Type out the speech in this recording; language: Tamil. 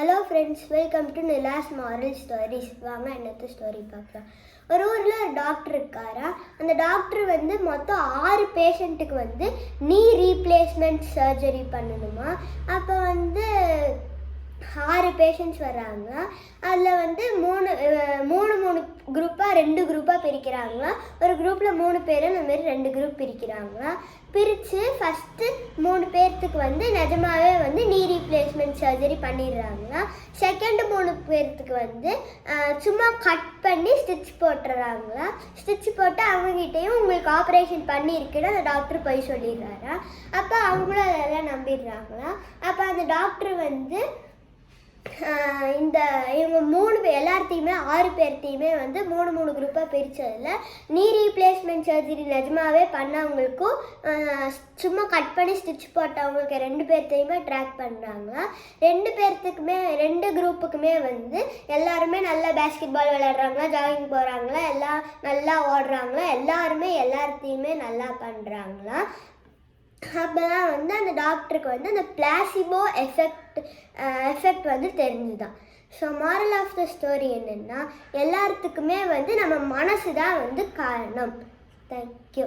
Hello friends welcome to Nila's moral stories வாங்க என்னத்த ஸ்டோரி பார்க்கலாம். ஒரு ஊரில் ஒரு டாக்டர் இருக்காரா? அந்த டாக்டர் வந்து மொத்தம் ஆறு பேஷண்ட்டுக்கு வந்து நீ ரீப்ளேஸ்மெண்ட் சர்ஜரி பண்ணணுமா? அப்போ வந்து ஆறு பேஷண்ட்ஸ் வர்றாங்க. அதில் வந்து மூணு மூணு மூணு குரூப்பாக ரெண்டு குரூப்பாக பிரிக்கிறாங்க. ஒரு குரூப்பில் மூணு பேர் அந்த மாதிரி ரெண்டு குரூப் பிரிக்கிறாங்க. பிரித்து ஃபஸ்ட்டு மூணு பேர்த்துக்கு வந்து நிஜமாவே வந்து நீ ரீப்ளேஸ்மெண்ட் சர்ஜரி பண்ணிடுறாங்க. செகண்ட் மூணு பேர்த்துக்கு வந்து சும்மா கட் பண்ணி ஸ்டிச் போட்டுறாங்க. ஸ்டிச் போட்டு அவங்ககிட்டையும் உங்களுக்கு ஆப்ரேஷன் பண்ணியிருக்குன்னு அந்த டாக்டர் போய் சொல்லிடுறாரா. அப்போ அவங்களும் அதெல்லாம் நம்பிடுறாங்களா. அப்போ அந்த டாக்டர் வந்து இந்த இவங்க எல்லாத்தையுமே ஆறு பேர்த்தையுமே வந்து மூணு மூணு குரூப்பாக பிரித்ததில் நீ ரீப்ளேஸ்மெண்ட் சர்ஜரி நிஜமாகவே பண்ணவங்களுக்கும் சும்மா கட் பண்ணி ஸ்டிச் போட்டவங்களுக்கு ரெண்டு பேர்த்தையுமே ட்ராக் பண்ணுறாங்க ரெண்டு பேர்த்துக்குமே ரெண்டு குரூப்புக்குமே வந்து எல்லாருமே நல்லா பேஸ்கெட் பால் விளையாடுறாங்களா ஜாகிங் போகிறாங்களா எல்லாம் நல்லா ஓடுறாங்களா எல்லாருமே எல்லாத்தையுமே நல்லா பண்ணுறாங்களா அப்போதான் வந்து அந்த டாக்டருக்கு வந்து அந்த பிளாசிபோ எஃபெக்ட் எஃபெக்ட் வந்து தெரிஞ்சுதான். So moral of the story என்னென்னா எல்லாத்துக்குமே வந்து நம்ம மனசு தான் வந்து காரணம். தேங்க்யூ